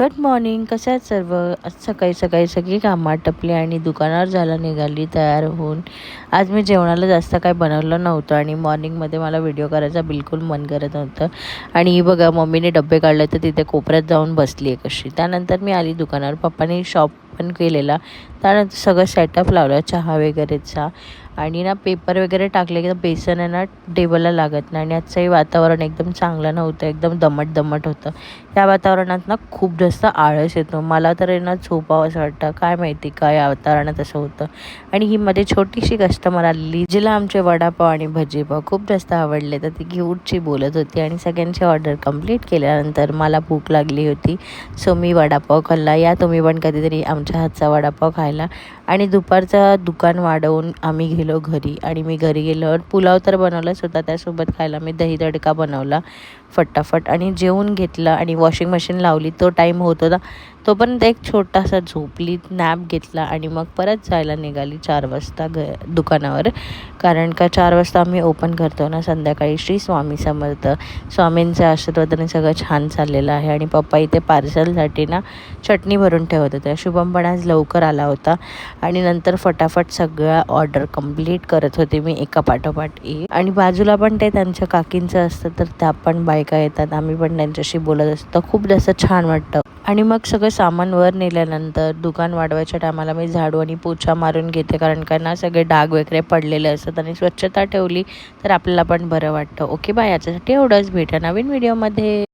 Good morning कसं आहेत सर्व? आज सकाळी सकाळी सगळी कामं टपली आणि दुकानावर झाला निघाली तयार होऊन. आज मी जेवणाला जास्त काय बनवलं नव्हतं आणि मॉर्निंगमध्ये मला व्हिडिओ करायचा बिलकुल मन करत नव्हतं. आणि ही बघा मम्मीने डब्बे काढले तर तिथे कोपऱ्यात जाऊन बसली आहे कशी. त्यानंतर मी आली दुकानावर. पप्पाने शॉप पण केलेला. त्यानंतर सगळं सेटअप लावलं चहा वगैरेचा. आणि ना पेपर वगैरे टाकले की बेसन आहे ना टेबलला लागत नाही. आणि आजचंही वातावरण एकदम चांगलं नव्हतं एकदम दमट दमट होतं. या वातावरणात ना खूप जास्त आळस येतो. मला तर ना झोपावं असं वाटतं. काय माहिती काय या वातावरणात असं होतं. आणि ही मध्ये छोटीशी कस्टमर आलेली जिला आमचे वडापाव आणि भजीपाव खूप जास्त आवडले. तर ती क्यूटची बोलत होती आणि सगळ्यांची ऑर्डर कंप्लीट केल्यानंतर मला भूक लागली होती. सो मी वडापाव खाल्ला. या तुम्ही पण कधीतरी आमच्या हातचा वडापाव खायला. आणि दुपारचं दुकान वाढवून आम्ही गेलो घरी. आणि मी घरी गेल्यावर पुलाव तर बनवला होता त्यासोबत खायला मी दही तडका बनवला फटाफट. आणि जेवून घेतलं आणि वॉशिंग मशीन लावली. तो टाईम होत होता. तोपर्यंत एक छोटासा झोपली नॅप घेतला. आणि मग परत जायला निघाली चार वाजता घ दुकानावर. कारण का चार वाजता आम्ही ओपन करतो ना संध्याकाळी श्री स्वामी समर्थ. स्वामींच्या आशीर्वादाने सगळं छान चाललेलं आहे. आणि पप्पा इथे पार्सलसाठी ना चटणी भरून ठेवत होत्या शुभम पण आज लवकर आला होता. आणि नंतर फटाफट सगळ्या ऑर्डर कंप्लीट करत होते मी एका पाठोपाठ. एक आणि बाजूला पण ते त्यांच्या काकींचं असतं तर त्या पण बायका येतात. आम्ही पण त्यांच्याशी बोलत असतो. खूप जास्त छान वाटतं. आणि मग सगळं सामान वर नेल्यानंतर दुकान वाढवायच्या टायमाला मी झाडू आणि पोछा मारून घेते. कारण का ना सगळे डाग वगैरे पडलेले असतात आणि स्वच्छता ठेवली तर आपल्याला पण बरं वाटतं. ओके बाय याच्यासाठी एवढंच भेटा नवीन व्हिडिओमध्ये